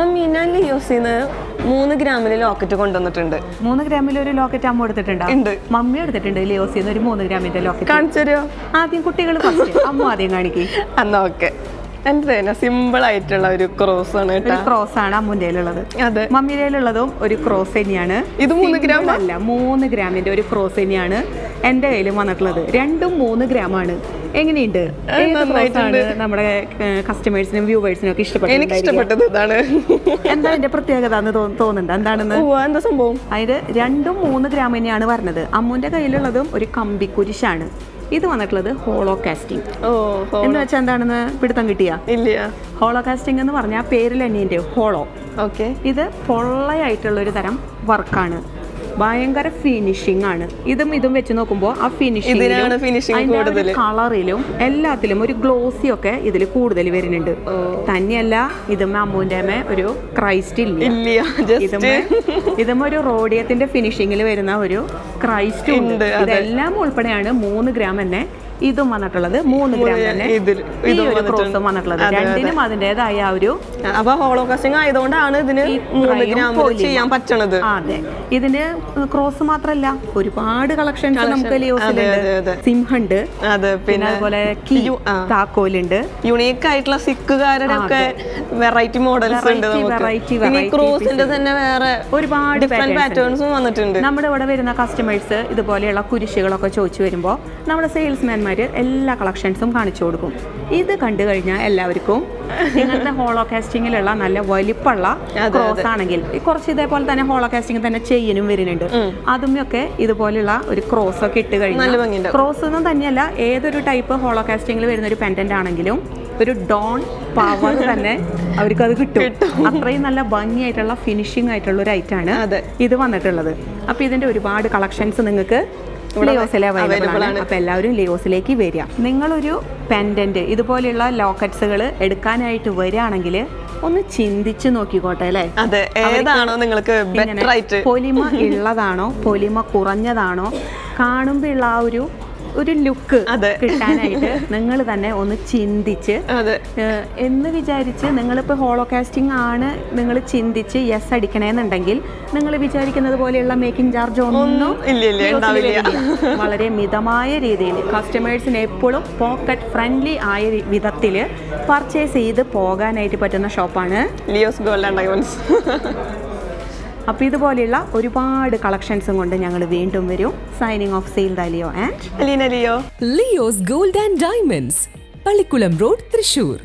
Mummy use ചെയ്യുന്നത് മൂന്ന് ഗ്രാമിൽ locket കൊണ്ടുവന്നിട്ടുണ്ട്. മൂന്ന് ഗ്രാമിൽ ഒരു ലോക്കറ്റ് അമ്മ എടുത്തിട്ടുണ്ട്? ഉണ്ട്. മമ്മി എടുത്തിട്ടുണ്ട് ലിയോസിന്ന് ഒരു മൂന്ന് ഗ്രാമിന്റെ ലോക്കറ്റ്. കാണിച്ചു ആദ്യം കുട്ടികൾ ഫസ്റ്റ് അമ്മ ആദ്യം കാണിക്കേ. എന്നാ ഓക്കെ എന്റെ തന്നെ സിമ്പിൾ ആയിട്ടുള്ള ഒരു ക്രോസ് ആണ് കേട്ടോ. ക്രോസ് ആണ് അമ്മുന്റെ ഉള്ളത് അതെ. മമ്മിയുടെ ഉള്ളതും ഒരു ക്രോസ് തന്നെയാണ്. ഇത് മൂന്ന് ഗ്രാം അല്ല മൂന്ന് ഗ്രാമിന്റെ ഒരു ക്രോസ് തന്നെയാണ് എന്റെ കയ്യിലും വന്നിട്ടുള്ളത്. രണ്ടും മൂന്ന് ഗ്രാമാണ് എങ്ങനെയുണ്ട്? നമ്മുടെ കസ്റ്റമേഴ്സിനും വ്യൂവേഴ്സിനും ഒക്കെ എനിക്ക് ഇഷ്ടപ്പെട്ടിട്ടുണ്ടായിരിക്കുക ഇഷ്ടപ്പെട്ടത് ഇതാണ്. എന്താ അതിന്റെ പ്രത്യേകത എന്ന് തോന്നുന്നുണ്ട്? എന്താണെന്ന്? എന്താ സംഭവം? അതിന്റെ രണ്ടും മൂന്ന് ഗ്രാം തന്നെയാണ് പറഞ്ഞത് അമ്മുന്റെ കയ്യിലുള്ളതും ഒരു കമ്പി കുരിശാണ് ഇത് വന്നിട്ടുള്ളത് ഹോളോ കാസ്റ്റിംഗ്. എന്ന് വെച്ചാൽ എന്താണെന്ന് പിടുത്തം കിട്ടിയ? ഇല്ല. ഹോളോ കാസ്റ്റിംഗ് എന്ന് പറഞ്ഞാൽ പേരിൽ തന്നെ ഹോളോ. ഓക്കെ. ഇത് പൊള്ളയായിട്ടുള്ള ഒരു തരം വർക്കാണ്. ഭയങ്കര ഫിനിഷിംഗ് ആണ്. ഇതും ഇതും വെച്ച് നോക്കുമ്പോൾ ആ ഫിനിഷിംഗ് കളറിലും എല്ലാത്തിലും ഒരു ഗ്ലോസി ഒക്കെ ഇതിൽ കൂടുതൽ വരുന്നുണ്ട്. തന്നെയല്ല ഇതും അമ്മുവിന്റെ അമ്മ ഒരു ക്രൈസ്റ്റ് ഇല്ല. ഇതും ഒരു റോഡിയത്തിന്റെ ഫിനിഷിംഗിൽ വരുന്ന ഒരു ക്രൈസ്റ്റ് ഉണ്ട്, ഇതെല്ലാം ഉൾപ്പെടെയാണ് മൂന്ന് ഗ്രാം തന്നെ ഇതും വന്നിട്ടുള്ളത് മൂന്ന് ഗ്രാം തന്നെ. ഈ ഒരു ക്രോസും വന്നിട്ടുള്ളത്. രണ്ടിനും അതിന്റെതായ ആ ഒരു അപ്പൊ ഹോളോകാസ്റ്റിംഗ് ആയതുകൊണ്ടാണ് ഇതിന് മൂന്ന് ചെയ്യാൻ പറ്റണത്. അതെ. ഇതിന് ക്രോസ് മാത്രല്ല ഒരുപാട് കളക്ഷൻസ് നമുക്ക്. ലിയോസിലുണ്ട്. സിംഹുണ്ട്. അതെ പിന്നെ അതുപോലെ. താക്കോലുണ്ട്. യുണീക്ക് ആയിട്ടുള്ള സിക്കുകാരുടെ ഒക്കെ വെറൈറ്റി മോഡൽസ് ഉണ്ട് variety, ക്രോസിന്റെ തന്നെ വേറെ ഒരുപാട് പാറ്റേൺസും വന്നിട്ടുണ്ട്. നമ്മുടെ ഇവിടെ വരുന്ന കസ്റ്റമേഴ്സ് ഇതുപോലെയുള്ള കുരിശുകളൊക്കെ ചോദിച്ചു വരുമ്പോൾ നമ്മുടെ സെയിൽസ്മാൻമാർ എല്ലാ കളക്ഷൻസും കാണിച്ചു കൊടുക്കും. ഇത് കണ്ടു കഴിഞ്ഞാൽ എല്ലാവർക്കും നിങ്ങളുടെ ഹോളോ കാസ്റ്റിങ്ങിലുള്ള നല്ല വലിപ്പമുള്ള ക്രോസ് ആണെങ്കിൽ കുറച്ച് ഇതേപോലെ തന്നെ ഹോളോ കാസ്റ്റിംഗ് തന്നെ ചെയ്യാനും വരുന്നുണ്ട്. അതുമൊക്കെ ഇതുപോലുള്ള ഒരു ക്രോസ് ഒക്കെ ഇട്ട് കഴിഞ്ഞാൽ ക്രോസ് ഒന്നും തന്നെയല്ല ഏതൊരു ടൈപ്പ് ഹോളോ കാസ്റ്റിംഗിൽ വരുന്ന ഒരു പെൻഡന്റ് ആണെങ്കിലും ഒരു ഡോൺ പവർ തന്നെ അവർക്ക് അത് കിട്ടും. അത്രയും നല്ല ഭംഗിയായിട്ടുള്ള ഫിനിഷിംഗ് ആയിട്ടുള്ള ഒരു ഐറ്റാണ് ഇത് വന്നിട്ടുള്ളത്. അപ്പൊ ഇതിന്റെ ഒരുപാട് കളക്ഷൻസ് നിങ്ങൾക്ക് ലിയോസിൽ അവൈലബിൾ ആണ്. അപ്പൊ എല്ലാവരും ലിയോസിലേക്ക് വരിക. നിങ്ങളൊരു പെൻഡന്റ് ഇതുപോലെയുള്ള ലോക്കറ്റ്സുകൾ എടുക്കാനായിട്ട് വരികയാണെങ്കിൽ ഒന്ന് ചിന്തിച്ച് നോക്കിക്കോട്ടെ അല്ലേ? അതെ ഏതാണോ നിങ്ങൾക്ക് പൊലിമ ഉള്ളതാണോ പൊലിമ കുറഞ്ഞതാണോ കാണുമ്പോൾ ഉള്ള ആ ഒരു ഒരു ലുക്ക്. കിട്ടാനായിട്ട് നിങ്ങൾ തന്നെ ഒന്ന് ചിന്തിച്ച് എന്ന് വിചാരിച്ച് നിങ്ങളിപ്പോൾ ഹോളോകാസ്റ്റിംഗ് ആണ് നിങ്ങൾ ചിന്തിച്ച് യെസ് അടിക്കണമെന്നുണ്ടെങ്കിൽ നിങ്ങൾ വിചാരിക്കുന്നത് പോലെയുള്ള മേക്കിംഗ് ചാർജ് ഒന്നും വളരെ മിതമായ രീതിയിൽ കസ്റ്റമേഴ്സിന് എപ്പോഴും പോക്കറ്റ് ഫ്രണ്ട്ലി ആയ വിധത്തിൽ പർച്ചേസ് ചെയ്ത് പോകാനായിട്ട് പറ്റുന്ന ഷോപ്പാണ് ലിയോസ് ഗോൾഡ് ആൻഡ് ഡയമണ്ട്സ് അപ്പോൾ ഇതുപോലെയുള്ള ഒരുപാട് കളക്ഷൻസും കൊണ്ട് ഞങ്ങൾ വീണ്ടും വരും. സൈനിങ് ഓഫ് സെയിൽ ദലിയോ and Aleena Leo. Leo's gold and diamonds Pallikkulam road Thrissur.